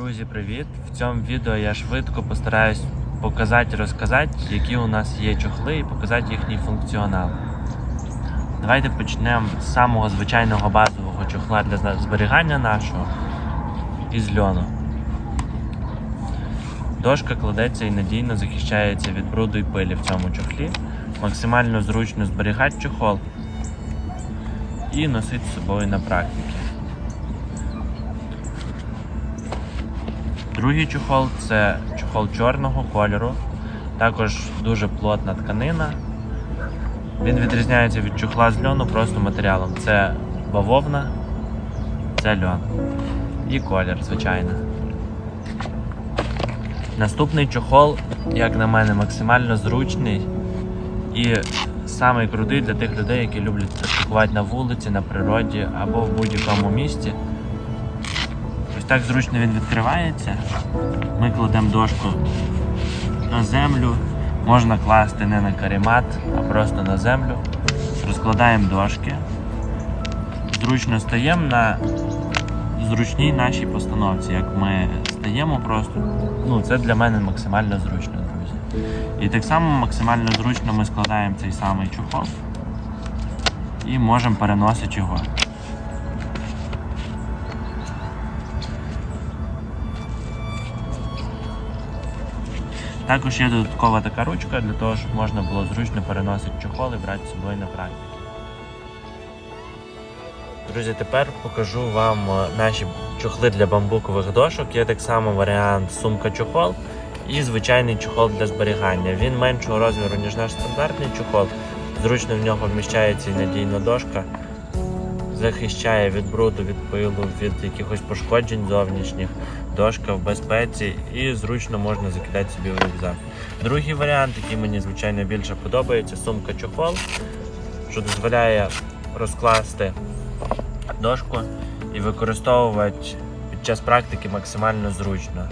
Друзі, привіт! В цьому відео я швидко постараюсь показати, розказати, які у нас є чохли і показати їхній функціонал. Давайте почнемо з самого звичайного базового чохла для зберігання нашого із льону. Дошка кладеться і надійно захищається від бруду і пилі в цьому чохлі. Максимально зручно зберігати чохол і носити з собою на практиці. Другий чохол це чохол чорного кольору, також дуже плотна тканина. Він відрізняється від чохла з льону просто матеріалом. Це бавовна, це льон. І колір, звичайно. Наступний чохол, як на мене, максимально зручний і самий крутий для тих людей, які люблять практикувати на вулиці, на природі або в будь-якому місці. Так зручно він відкривається. Ми кладемо дошку на землю. Можна класти не на каремат, а просто на землю. Розкладаємо дошки. Зручно стаємо на зручній нашій постановці. Як ми стаємо просто, ну це для мене максимально зручно, друзі. І так само максимально зручно ми складаємо цей самий чохол і можемо переносити його. Також є додаткова така ручка для того, щоб можна було зручно переносити чохол і брати з собою на практику. Друзі, тепер покажу вам е, наші чохли для бамбукових дошок. Є так само варіант сумка-чохол і звичайний чохол для зберігання. Він меншого розміру, ніж наш стандартний чохол. Зручно в нього вміщається і надійна дошка. Захищає від бруду, від пилу, від якихось пошкоджень зовнішніх, дошка в безпеці і зручно можна закидати собі в рюкзак. Другий варіант, який мені звичайно більше подобається, сумка чохол, що дозволяє розкласти дошку і використовувати під час практики максимально зручно.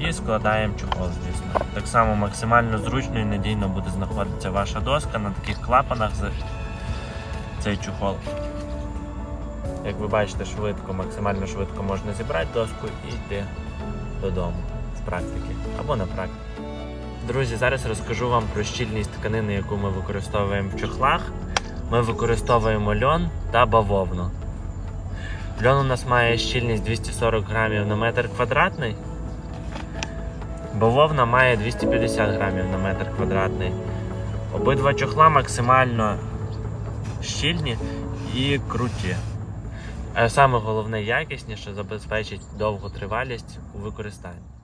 І складаємо чохол, звісно. Так само максимально зручно і надійно буде знаходитися ваша доска на таких клапанах цей чохол. Як ви бачите, швидко, максимально швидко можна зібрати доску і йти додому з практики або на практику. Друзі, зараз розкажу вам про щільність тканини, яку ми використовуємо в чохлах. Ми використовуємо льон та бавовну. Льон у нас має щільність 240 грамів на метр квадратний. Бавовна має 250 грамів на метр квадратний. Обидва чохла максимально щільні і круті. А саме головне якісніше забезпечить довготривалість у використанні.